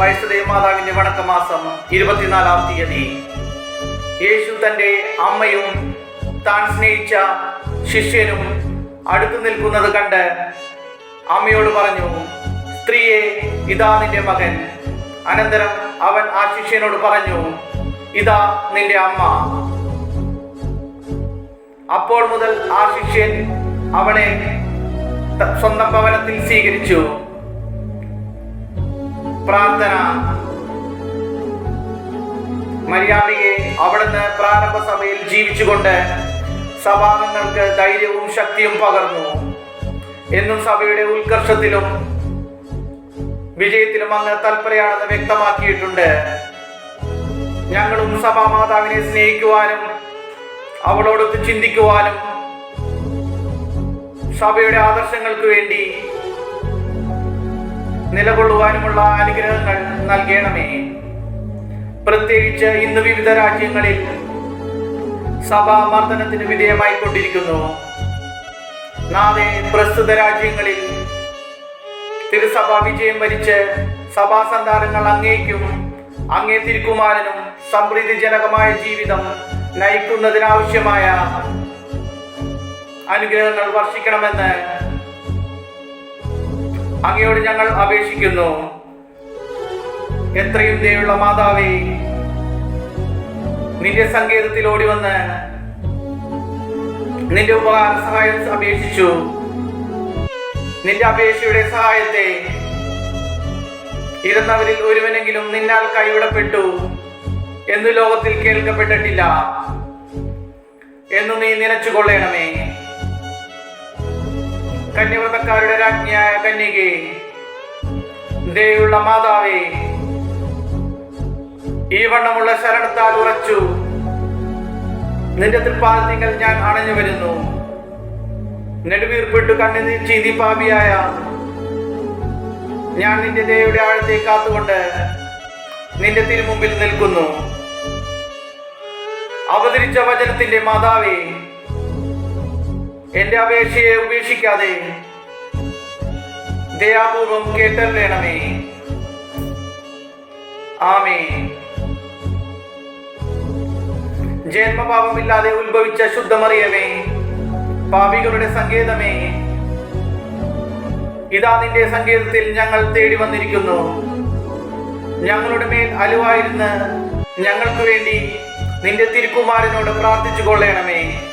പരിശുദ്ധ വടക്ക മാസം ഇരുപത്തിനാലാം തീയതി. യേശു തന്റെ അമ്മയും താൻ സ്നേഹിച്ച ശിഷ്യനും അടുത്തു നിൽക്കുന്നത് കണ്ട് അമ്മയോട് പറഞ്ഞു സ്ത്രീയെ ഇതാ നിന്റെ മകൻ. അനന്തരം അവൻ ആ ശിഷ്യനോട് പറഞ്ഞു ഇതാ നിന്റെ അമ്മ. അപ്പോൾ മുതൽ ആ ശിഷ്യൻ അവനെ സ്വന്തം ഭവനത്തിൽ സ്വീകരിച്ചു. പ്രാർത്ഥന. മര്യാദയെ അവിടുന്ന് പ്രാരംഭ സഭയിൽ ജീവിച്ചുകൊണ്ട് സഭാംഗങ്ങൾക്ക് ധൈര്യവും ശക്തിയും പകർന്നു. എന്നും സഭയുടെ ഉത്കർഷത്തിലും വിജയത്തിലും അങ്ങ് തൽപരയാണെന്ന് വ്യക്തമാക്കിയിട്ടുണ്ട്. ഞങ്ങളും സഭാമാതാവിനെ സ്നേഹിക്കുവാനും അവളോടൊത്ത് ചിന്തിക്കുവാനും സഭയുടെ ആദർശങ്ങൾക്ക് വേണ്ടി നിലകൊള്ളുവാനുമുള്ള അനുഗ്രഹങ്ങൾ നൽകണമേ. പ്രത്യേകിച്ച് ഇന്ന് വിവിധ രാജ്യങ്ങളിൽ സഭാ മർദ്ദനത്തിന് വിധേയമായി കൊണ്ടിരിക്കുന്നു നാളെ പ്രസ്തുത രാജ്യങ്ങളിൽ തിരുസഭ വിജയം വരിച്ച് സഭാ സന്താനങ്ങൾ അങ്ങേക്കും അങ്ങേ തിരുക്കുമാരനും സമൃദ്ധിജനകമായ ജീവിതം നയിക്കുന്നതിനാവശ്യമായ അനുഗ്രഹങ്ങൾ വർഷിക്കണമെന്ന് അങ്ങയോട് ഞങ്ങൾ അപേക്ഷിക്കുന്നു. എത്രയും ദയുള്ള മാതാവേ നിന്റെ സങ്കേതത്തിൽ ഓടി വന്ന് നിന്റെ ഉപകാര സഹായം അപേക്ഷിച്ചു. നിന്റെ അപേക്ഷയുടെ സഹായത്തെ ഇരുന്നവരിൽ ഒരുവനെങ്കിലും നിന്നാൽ കൈവിടപ്പെട്ടു എന്ന് ലോകത്തിൽ കേൾക്കപ്പെട്ടിട്ടില്ല. എന്നു നീ നിലച്ചുകൊള്ളണമേ കന്യവ്രതക്കാരുടെ രാജ്ഞിയായ കന്യകെ ദയുള്ള മാതാവേ ഈ വണ്ണമുള്ള ശരണത്താൽ ഉറച്ചു. നിന്റെ തൃപ്പാദത്തിങ്കൽ ഞാൻ അണഞ്ഞു വരുന്നു. നെടുവീർപ്പിട്ട് കണ്ണുനീർ ചീതി പാപിയായ ഞാൻ നിന്റെ ദയയുടെ ആഴത്തെ കാത്തുകൊണ്ട് നിന്റെ തിരുമുമ്പിൽ നിൽക്കുന്നു. അവതരിച്ച വചനത്തിന്റെ മാതാവേ എന്റെ അപേക്ഷയെ ഉപേക്ഷിക്കാതെ ദയാപൂർവം കേട്ടറിയണമേ. ആമേ ജന്മപാപമില്ലാതെ ഉത്ഭവിച്ച ശുദ്ധമറിയമേ പാപികളുടെ സങ്കേതമേ ഇതാ നിന്റെ സങ്കേതത്തിൽ ഞങ്ങൾ തേടി വന്നിരിക്കുന്നു. ഞങ്ങളുടെ മേൽ അലുവായിരുന്ന് ഞങ്ങൾക്ക് വേണ്ടി നിന്റെ തിരുക്കുമാരനോട് പ്രാർത്ഥിച്ചു കൊള്ളണമേ